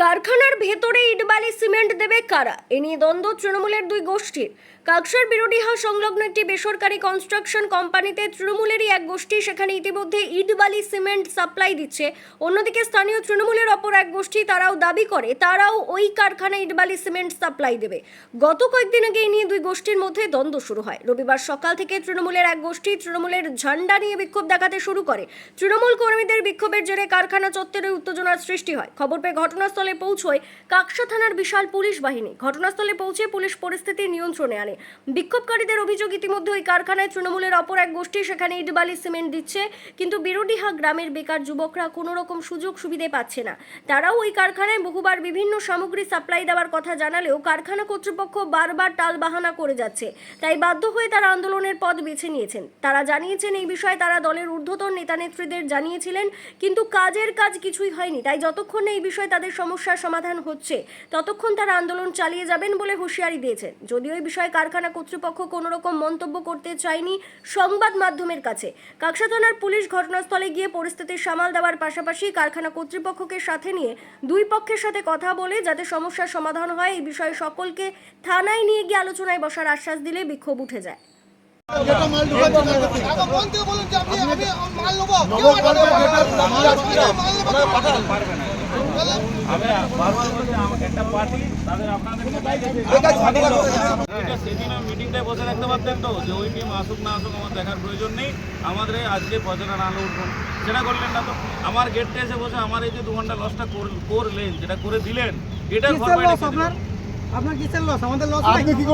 কারখানার ভেতরে ইটবালি সিমেন্ট দেবে কারা? এ নিয়ে দ্বন্দ্ব তৃণমূলের দুই গোষ্ঠীর। কাকসার বিরোধীহা সংলগ্ন একটি বেসরকারি কনস্ট্রাকশন কোম্পানিতে তৃণমূলেরই এক গোষ্ঠী সেখানে ইতিমধ্যে ইটবালি সিমেন্ট সাপ্লাই দিচ্ছে। অন্যদিকে স্থানীয় তৃণমূলের অপর এক গোষ্ঠী তারাও দাবি করে, তারাও ওই কারখানায় ইটবালি সিমেন্ট সাপ্লাই দেবে। গত কয়েকদিন আগে এই নিয়ে দুই গোষ্ঠীর মধ্যে দ্বন্দ্ব শুরু হয়। রবিবার সকাল থেকে তৃণমূলের এক গোষ্ঠী তৃণমূলের ঝান্ডা নিয়ে বিক্ষোভ দেখাতে শুরু করে। তৃণমূল কর্মীদের বিক্ষোভের জেরে কারখানা চত্বরে উত্তেজনার সৃষ্টি হয়। খবর পেয়ে ঘটনাস্থলে পৌঁছয় কাকসা থানার বিশাল পুলিশ বাহিনী। ঘটনাস্থলে পৌঁছে পুলিশ পরিস্থিতি নিয়ন্ত্রণে আনে। বিক্ষোভকারীদের অভিযোগ ইতিমধ্যে ওই কারখানায় তৃণমূলের অপর এক গোষ্ঠী সেখানে ইটবালি সিমেন্ট দিচ্ছে। কিন্তু বিরোধীহা গ্রামের বেকার যুবকরা কোনো রকম সুযোগ সুবিধে পাচ্ছে না। তারাও ওই কারখানায় বহুবার বিভিন্ন সামগ্রী সাপ্লাই দেওয়ার কথা জানালেও কারখানা কর্তৃপক্ষ বারবার টালবাহানা করে যাচ্ছে। তাই বাধ্য হয়ে তারা আন্দোলনের পথ বেছে নিয়েছেন। তারা জানিয়েছেন এই বিষয়ে তারা দলের ঊর্ধ্বতন নেতানেত্রীদের জানিয়েছিলেন, কিন্তু কাজের কাজ কিছুই হয়নি। তাই যতক্ষণ এই বিষয়ে তাদের সমস্যার সমাধান হচ্ছে, ততক্ষণ তারা আন্দোলন চালিয়ে যাবেন বলে হুঁশিয়ারি দিয়েছেন। যদিও এই বিষয়ে কারখানা কর্তৃপক্ষ কোনো রকম মন্তব্য করতে চায়নি সংবাদ মাধ্যমের কাছে। কাকসা থানার পুলিশ ঘটনাস্থলে গিয়ে পরিস্থিতি সামাল দেওয়ার পাশাপাশি কারখানা কর্তৃপক্ষকে সাথে নিয়ে দুই পক্ষের সাথে কথা বলে যাতে সমস্যার সমাধান হয় এই বিষয়ে সকলকে থানায় নিয়ে গিয়ে আলোচনায় বসার আশ্বাস দিলে বিক্ষোভ উঠে যায়। যেটা মাল বলুন যে আপনি আমি মাল নেব। মাল নেব দেবে না। মিটিংটায় বসে পারতেন তো যে ওই টিম আসুক না আসুক আমার দেখার প্রয়োজন নেই আমাদের আজকে আলো সেটা করলেন না তো আমার গেটটা এসে বসে আমার এই যে দু ঘণ্টা লসটা করলেন যেটা করে দিলেন এটা আপনার আপনার লস আমাদের আপনি কি?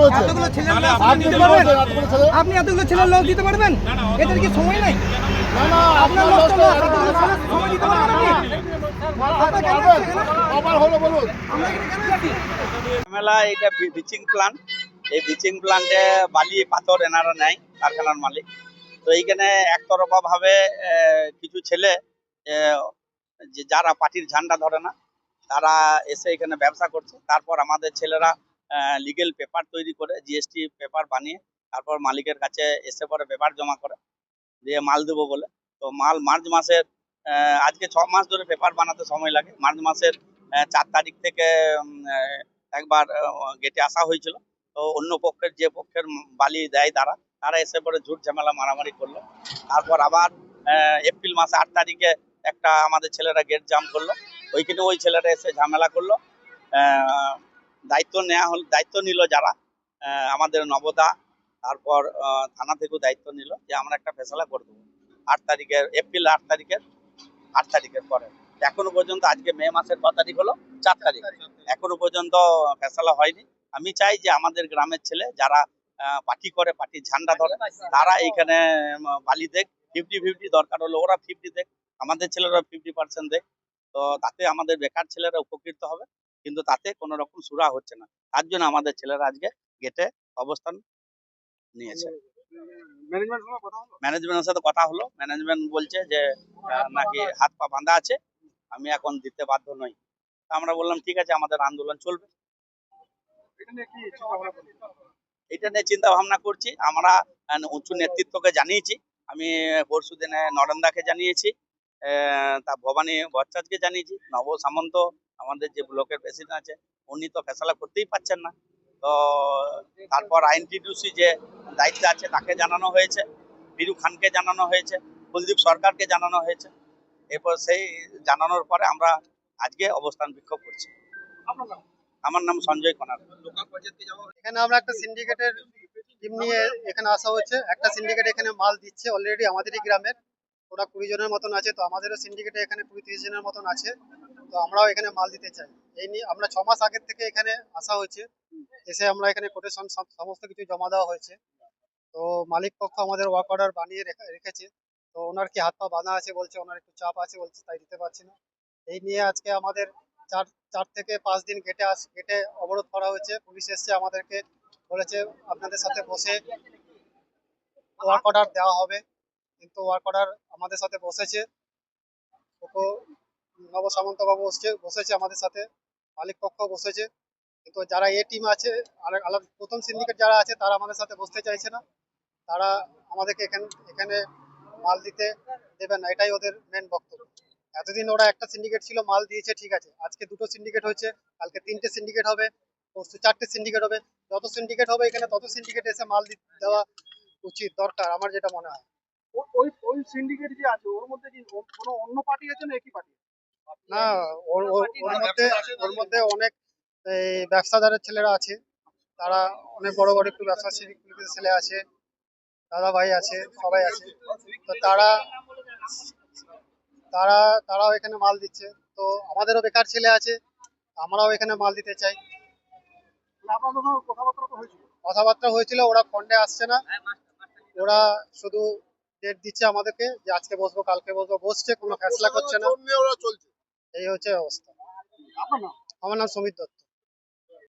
এতগুলো ছেলের লস দিতে পারবেন এদের কি সময় নাই আপনার সময় দিতে পারবেন বিচিং প্লান্ট এই বিচিং প্লান্টে বালি, পাথর এনারা নেয়, কারখানার মালিক। তো এইখানে একতরফা ভাবে কিছু ছেলে যারা পার্টির ঝান্ডা ধরে না, তারা এসে এখানে ব্যবসা করছে। তারপর আমাদের ছেলেরা লিগেল পেপার তৈরি করে জিএসটি পেপার বানিয়ে, তারপর মালিকের কাছে এসে পরে পেপার জমা করে, দিয়ে মাল দেবো বলে। তো মাল মার্চ মাসের আজকে ছ মাস ধরে পেপার বানাতে সময় লাগে। মার্চ মাসের চার তারিখ থেকে একবার গেটে আসা হয়েছিল। তো অন্য পক্ষের যে পক্ষের বালি দেয় তারা তারা এসে পরে ঝুট ঝামেলা মারামারি করল। তারপর আবার এপ্রিল মাসে আট তারিখে একটা আমাদের ছেলেরা গেট জাম করল। ওইখানে ওই ছেলেরা এসে ঝামেলা করল। দায়িত্ব নেওয়া হল, দায়িত্ব নিল যারা আমাদের নবদা, তারপর থানা থেকেও দায়িত্ব নিল যে আমরা একটা ফেসলা করে দেবো। আট তারিখের, এপ্রিল আট তারিখের আট তারিখের পরে। এখনও পর্যন্ত আজকে মে মাসের ক তারিখ হলো? চার তারিখ। এখনও পর্যন্ত ফেসলা হয়নি। আমি চাই যে আমাদের গ্রামের ছেলে যারা পার্টি করে পার্টির ঝান্ডা ধরে তারা এইখানে বালি দেখ ফিফটি ফিফটি দরকার হলো ওরা ফিফটি দেখ আমাদের ছেলেরা ফিফটি পার্সেন্ট দেখ। তো তাতে আমাদের বেকার ছেলেরা উপকৃত হবে কিন্তু তাতে কোনো রকম সুরা হচ্ছে না। তার জন্য আমাদের ছেলেরা আজকে গেটে অবস্থান নিয়েছে। ম্যানেজমেন্টের সাথে কথা হলো। ম্যানেজমেন্ট বলছে যে নাকি হাত পা বাঁধা আছে। আমি এখন দিতে বাধ্য নই। আমরা বললাম ঠিক আছে আমাদের আন্দোলন চলবে। এটা নিয়ে চিন্তা ভাবনা করছি। আমরা উঁচু নেতৃত্বকে জানিয়েছি। আমি পরশু দিনে নরেন্দাকে জানিয়েছি তা ভবানী ভট্টাচার্যকে জানিয়েছি নব সামন্ত আমাদের যে ব্লকের প্রেসিডেন্ট আছে উনি তো ফেসলা করতেই পারছেন না। তো তারপর আইন আইনটিডিউসি যে দায়িত্বে আছে তাকে জানানো হয়েছে বীরু খানকে জানানো হয়েছে, কুলদীপ সরকারকে জানানো হয়েছে। এরপর সেই জানানোর পরে আমরা আজকে অবস্থান বিক্ষোভ করছি। আমার নাম সঞ্জয় কনার। এখানে আমরা একটা সিন্ডিকেটের টিম নিয়ে এখানে আসা হচ্ছে একটা সিন্ডিকেট এখানে মাল দিচ্ছে অলরেডি আমাদেরই গ্রামের। ওরা কুড়ি জনের মতন আছে, তো আমাদেরও সিন্ডিকেটে এখানে কুড়ি তিরিশ জনের মতন আছে। তো আমরাও এখানে মাল দিতে চাই। এই নিয়ে আমরা ছ মাস আগের থেকে এখানে আসা হয়েছে। এসে আমরা এখানে কোটেশন সমস্ত কিছু জমা দেওয়া হয়েছে। তো মালিক পক্ষ আমাদের ওয়ার্ক অর্ডার বানিয়ে রেখে- রেখেছে। তো ওনার কি হাত পা বাঁধা আছে বলছে, ওনার একটু চাপ আছে বলছে, তাই দিতে পারছি না। এই নিয়ে আজকে আমাদের চার চার থেকে পাঁচ দিন গেটে আস গেটে অবরোধ করা হয়েছে। পুলিশ এসছে, আমাদেরকে বলেছে, আপনাদের সাথে বসে ওয়ার্ক অর্ডার দেওয়া হবে। কিন্তু ওয়ার্ক অর্ডার আমাদের সাথে বসেছে। নব সামন্ত বাবু বসছে, বসেছে আমাদের সাথে। মালিক পক্ষ বসেছে। কিন্তু যারা এ টিম আছে আলাদা প্রথম সিন্ডিকেট যারা আছে তারা আমাদের সাথে বসতে চাইছে না। তারা আমাদেরকে এখানে এখানে মাল দিতে দেবে না এটাই ওদের মেন বক্তব্য। এতদিন ওরা একটা সিন্ডিকেট ছিল মাল দিয়েছে ঠিক আছে। আজকে দুটো সিন্ডিকেট হয়েছে কালকে তিনটে সিন্ডিকেট হবে পরশু চারটে সিন্ডিকেট হবে। যত সিন্ডিকেট হবে এখানে তত সিন্ডিকেট এসে মাল দেওয়া উচিত দরকার আমার যেটা মনে হয়। ওই ওই সিন্ডিকেট যে আছে ওর মধ্যে কি কোনো অন্য পার্টি আছে না একই পার্টি না ওর ওর ওর মধ্যে ওর মধ্যে অনেক এই ব্যবসাদারের ছেলেরা আছে। তারা অনেক বড় বড় একটু ব্যবসা ছেলে আছে দাদা ভাই আছে সবাই আছে। তো তারা তারা তারাও এখানে মাল দিচ্ছে। তো আমাদেরও বেকার ছেলে আছে আমরাও এখানে মাল দিতে চাই। কথাবার্তা হয়েছিল ওরা ফন্ডে আসছে না। ওরা শুধু ডেট দিচ্ছে আমাদেরকে যে আজকে বসবো কালকে বসবো বসছে কোনো ফেসলা করছে না। এই হচ্ছে অবস্থা। আমার নাম সমীর দত্ত।